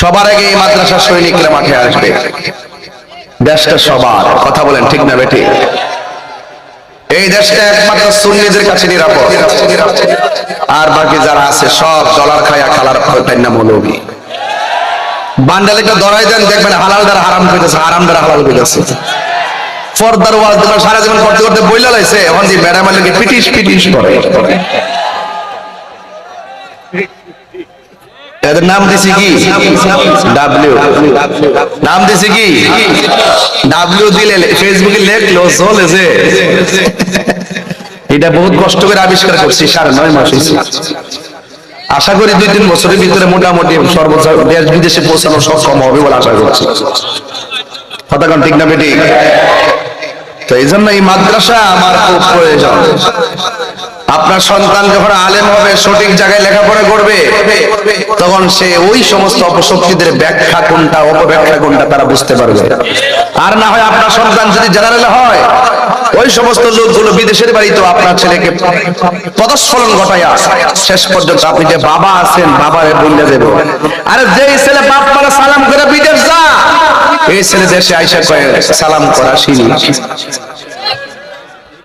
সবার আগে এই মাদ্রাসার সৈনিকরা মাঠে আসবে। দেশটা সবার। কথা বলেন ঠিক না বেটি এই দেশটা একমাত্র সুন্নিদের কাছে নিরাপদ। আর বাকি যারা আছে, সব ডলার খায়া খালার তাই না মৌলবী বান্ডাল একটা ধরাই দেন, দেখবেন হালাল দ্বারা হারাম পেতেছে হারাম দ্বারা হালাল পেতেছে পর্দার ওয়াজ তোমার সারা জীবন করতে করতে বইলা লাইছে, এখন যে ম্যাডাম আলীকে পিটিস পিটিস করে। এদের নাম দিছি কি? ডাব্লিউ নাম দিছি কি? ডাব্লিউ দিলে ফেসবুকে লেখলো চলেছে এটা বহুত কষ্ট করে আবিষ্কার করছি, সাড়ে নয় মাস আশা করি দুই তিন বছরের ভিতরে মোটামুটি সর্বোচ্চ দেশ বিদেশে পৌঁছানো সক্ষম হবে বলে আশা করছি। কথা ঠিক না বেটি? তো এই জন্য এই মাদ্রাসা আমার খুব প্রয়োজন। আপনার সন্তান যখন আলেম হবে, সঠিক জায়গায় লেখাপড়া করবে, তখন সে ওই সমস্ত অপশক্তিদের ব্যাখ্যা কোনটা, অপব্যাখ্যা কোনটা তারা বুঝতে পারবে। আর না হয় আপনার সন্তান যদি জেনারেল হয়, ওই সমস্ত লোকগুলো বিদেশের বাড়িতে আপনার ছেলেকে পদস্খলন ঘটাইয়া শেষ পর্যন্ত আপনি যে বাবা আছেন, বাবারে বললে দেব। আরে যে ছেলে বাপ মারা সালাম করে বিদেশ যা, এই ছেলে দেশে আইসা কয়ে, সালাম করা শিনি